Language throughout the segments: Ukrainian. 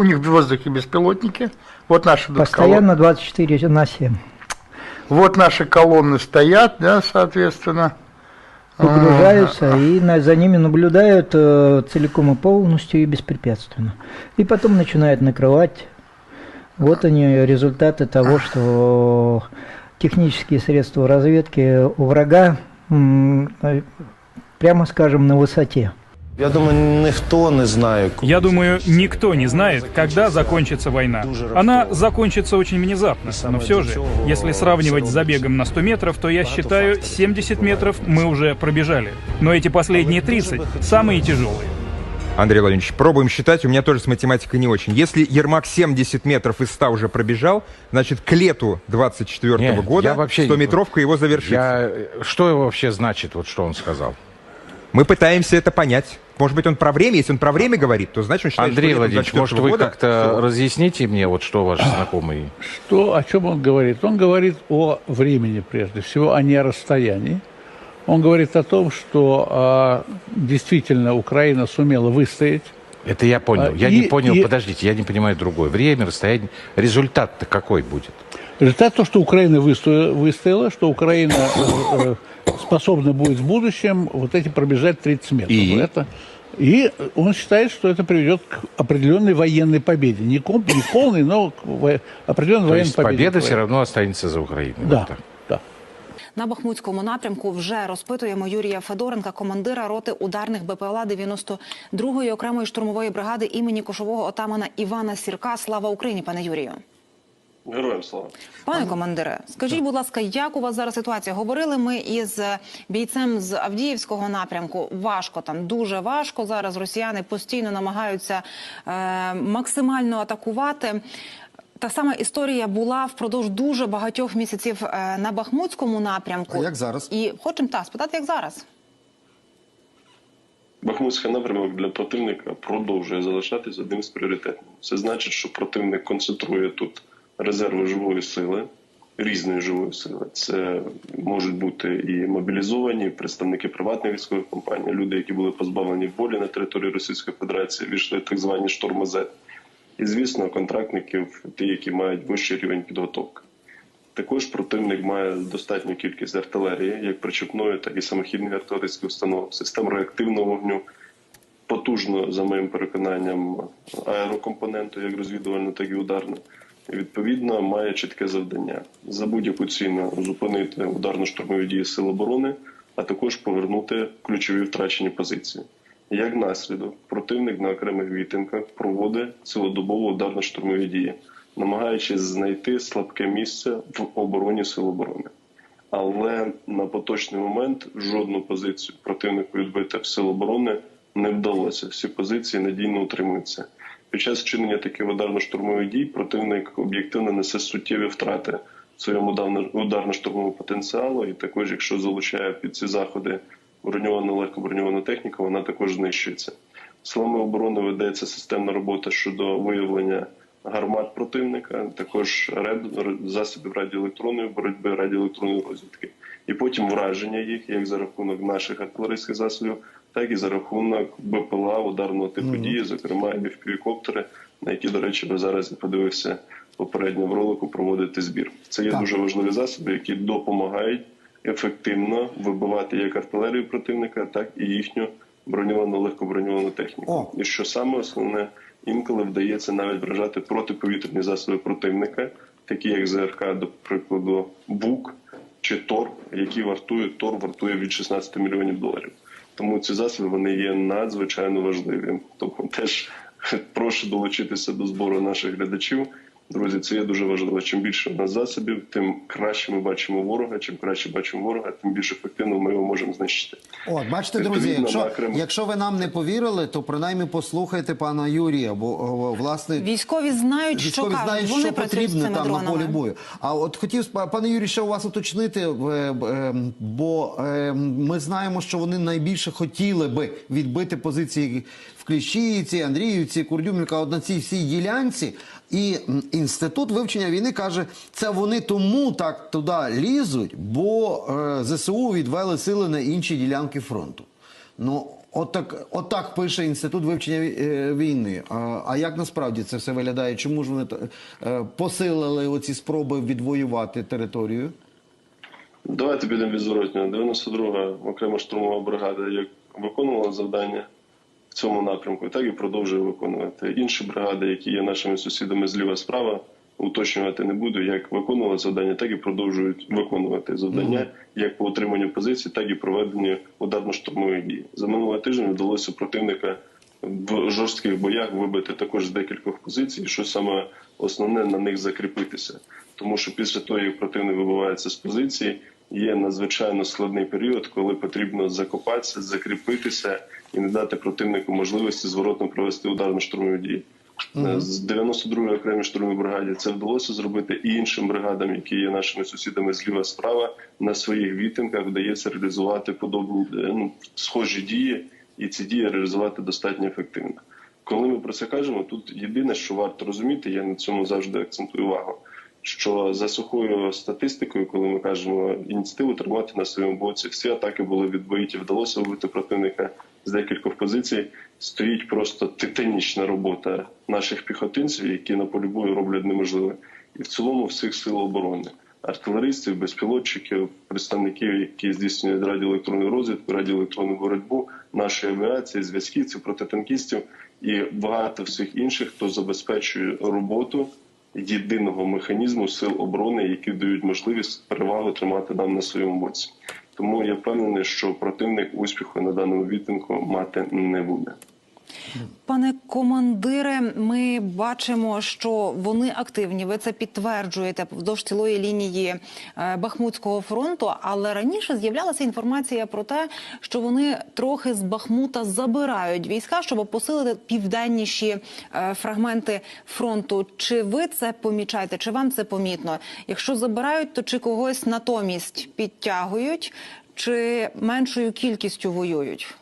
у них в воздухе беспилотники. Вот наши. Постоянно 24 на 7. Вот наши колонны стоят, да, соответственно. Выгружаются и на- за ними наблюдают э, целиком и полностью и беспрепятственно. И потом начинают накрывать. Вот они результаты того, что технические средства разведки у врага, э, прямо скажем, на высоте. Я думаю, ніхто не коли Я думаю, никто не знает, когда закончится война. Она закончится очень внезапно, но все же, если сравнивать с забегом на 100 метров, то я считаю, 70 метров мы уже пробежали. Но эти последние 30 самые тяжелые. Андрей Владимирович, пробуем считать. У меня тоже с математикой не очень. Если Ермак 70 метров из 100 уже пробежал, значит, к лету 24 Не, года я вообще не 100-метровка его завершится. Я... Что вообще значит, вот что он сказал? Мы пытаемся это понять. Может быть, он про время? Если он про время говорит, то значит, он считает, Андрей что Владимирович, 24 может, вы как-то разъясните мне, вот что ваш знакомый... Что, о чем он говорит? Он говорит о времени прежде всего, а не о расстоянии. Он говорит о том, что а, действительно Украина сумела выстоять. Это я понял. А, Я и- не понял, и- подождите, я не понимаю другое. Время, расстояние, результат-то какой будет? Результат то, что Украина выстояла, выстояла что Украина э, э, способна будет в будущем вот эти пробежать 30 метров. И? Это, и он считает, что это приведет к определенной военной победе. Не, комп, не полной, но к во- определенной То военной есть победе. победа все Украины. равно останется за Украиной. Да, Вот так. да. На Бахмутському напрямку вже розпитуємо Юрія Федоренка, командира роти ударних БПЛА 92-ї окремої штурмової бригади імені кошового отамана Івана Сірка. Слава Україні, пане Юрію. Героям слава. Пане командире, скажіть, будь ласка, як у вас зараз ситуація? Говорили ми із бійцем з Авдіївського напрямку. Важко там, дуже важко. Зараз росіяни постійно намагаються е, максимально атакувати. Та сама історія була впродовж дуже багатьох місяців е, на Бахмутському напрямку. А як зараз? І хочемо та спитати, як зараз. Бахмутський напрямок для противника продовжує залишатись одним з пріоритетних. Це значить, що противник концентрує тут резерви живої сили, різної живої сили. Це можуть бути і мобілізовані, представники приватних військових компаній, люди, які були позбавлені волі на території Російської Федерації, війшли так звані Z. І, звісно, контрактників, ті, які мають вищий рівень підготовки. Також противник має достатню кількість артилерії, як причепної, так і самохідних артилерійських установок, систем реактивного вогню, потужно, за моїм переконанням, аерокомпоненту, як розвідувальну, так і ударну. Відповідно, має чітке завдання за будь-яку ціну зупинити ударно-штурмові дії сил оборони, а також повернути ключові втрачені позиції. Як наслідок, противник на окремих вітинках проводить цілодобово ударно-штурмові дії, намагаючись знайти слабке місце в обороні сил оборони. Але на поточний момент жодну позицію противнику відбити в сил оборони не вдалося. Всі позиції надійно утримуються. Під час вчинення таких ударно-штурмових дій противник об'єктивно несе суттєві втрати в своєму ударно- ударно-штурмовому потенціалу, і також, якщо залучає під ці заходи броньовану легкоброньовану техніку, вона також знищується. Силами оборони ведеться системна робота щодо виявлення гармат противника, також засобів радіоелектронної боротьби, радіоелектронної розвідки, і потім враження їх як за рахунок наших артилерійських засобів, так і за рахунок БПЛА ударного типу дії, зокрема і впівікоптери, на які, до речі, ви зараз я подивився попередньо в ролику проводити збір. Це є дуже важливі засоби, які допомагають ефективно вибивати як артилерію противника, так і їхню броньовану легкоброньовану техніку. О. І що саме основне, інколи вдається навіть вражати протиповітряні засоби противника, такі як ЗРК, до прикладу, БУК чи ТОР, які вартують ТОР вартує від 16 мільйонів доларів. Тому ці засоби вони є надзвичайно важливі. Тому теж прошу долучитися до збору наших глядачів. Друзі, це є дуже важливо. Чим більше у нас засобів, тим краще ми бачимо ворога. Чим краще бачимо ворога, тим більш ефективно ми його можемо знищити. От, бачите, Відповідно, друзі, якщо, на окремих- якщо ви нам не повірили, то принаймні послухайте пана Юрія, бо власне Військові знають, військові кажуть. знають, Вони що потрібно там на полі бою. А от хотів пане Юрій, ще у вас уточнити, е, е, бо е, ми знаємо, що вони найбільше хотіли би відбити позиції в Кліщіївці, Андріївці, Курдюмівка, от на цій всій ділянці. І інститут вивчення війни каже, це вони тому так туди лізуть, бо е, ЗСУ відвели сили на інші ділянки фронту. Ну Отак, отак пише інститут вивчення е, війни. А, а як насправді це все виглядає? Чому ж вони е, посилили оці спроби відвоювати територію? Давайте підемо від зворотнього. 92-га окрема штурмова бригада як виконувала завдання цьому напрямку, так і продовжує виконувати. Інші бригади, які є нашими сусідами зліва справа, уточнювати не буду, як виконували завдання, так і продовжують виконувати завдання як по утриманню позицій, так і проведенню ударно-штурмових дій. За минулий тиждень вдалося противника в жорстких боях вибити також з декількох позицій, що саме основне на них закріпитися. Тому що після того, як противник вибивається з позиції, є надзвичайно складний період, коли потрібно закопатися, закріпитися і не дати противнику можливості зворотно провести ударно-штурмові дії. Е, З 92-ї окремій штурмовій бригаді це вдалося зробити і іншим бригадам, які є нашими сусідами зліва справа, на своїх вітинках вдається реалізувати подобні е, ну, схожі дії, і ці дії реалізувати достатньо ефективно. Коли ми про це кажемо, тут єдине, що варто розуміти, я на цьому завжди акцентую увагу. Що за сухою статистикою, коли ми кажемо ініціативу тримати на своєму боці, всі атаки були відбиті, вдалося вбити противника з декількох позицій. Стоїть просто титанічна робота наших піхотинців, які на полі бою роблять неможливе, і в цілому всіх сил оборони, артилеристів, безпілотчиків, представників, які здійснюють радіоелектронну розвідку, радіоелектронну боротьбу, нашої авіації, зв'язківців, протитанкістів і багато всіх інших, хто забезпечує роботу єдиного механізму сил оборони, які дають можливість перевагу тримати нам на своєму боці. Тому я впевнений, що противник успіху на даному відтинку мати не буде. Пане командире, ми бачимо, що вони активні. Ви це підтверджуєте вздовж цілої лінії е, Бахмутського фронту. Але раніше з'являлася інформація про те, що вони трохи з Бахмута забирають війська, щоб посилити південніші е, фрагменти фронту. Чи ви це помічаєте? Чи вам це помітно? Якщо забирають, то чи когось натомість підтягують, чи меншою кількістю воюють?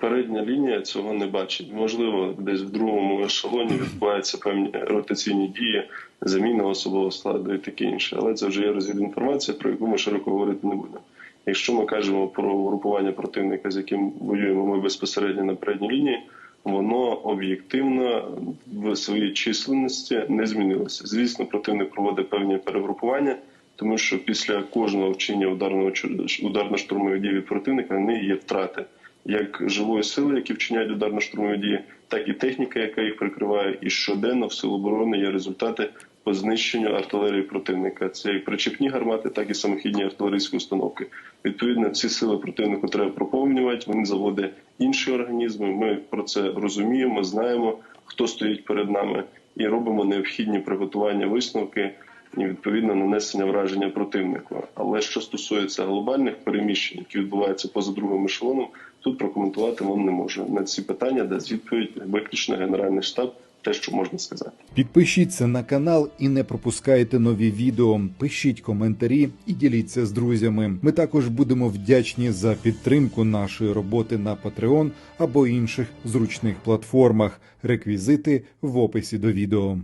Передня лінія цього не бачить. Можливо, десь в другому ешелоні відбуваються певні ротаційні дії, заміна особового складу і таке інше. Але це вже є розвід інформація, про яку ми широко говорити не будемо. Якщо ми кажемо про групування противника, з яким воюємо ми безпосередньо на передній лінії, воно об'єктивно в своїй численності не змінилося. Звісно, противник проводить певні перегрупування, тому що після кожного вчиння ударного ударно-штурмової дії від противника них є втрати як живої сили, які вчиняють ударно-штурмові дії, так і техніка, яка їх прикриває, і щоденно в сил оборони є результати по знищенню артилерії противника. Це як причепні гармати, так і самохідні артилерійські установки. Відповідно, ці сили противнику треба проповнювати. Вони заводять інші організми. Ми про це розуміємо, знаємо, хто стоїть перед нами, і робимо необхідні приготування висновки. І відповідно нанесення враження противнику. Але що стосується глобальних переміщень, які відбуваються поза другим ешелоном, тут прокоментувати вам не можу. На ці питання дасть відповідь виключно Генеральний штаб, те, що можна сказати. Підпишіться на канал і не пропускайте нові відео. Пишіть коментарі і діліться з друзями. Ми також будемо вдячні за підтримку нашої роботи на Patreon або інших зручних платформах. Реквізити в описі до відео.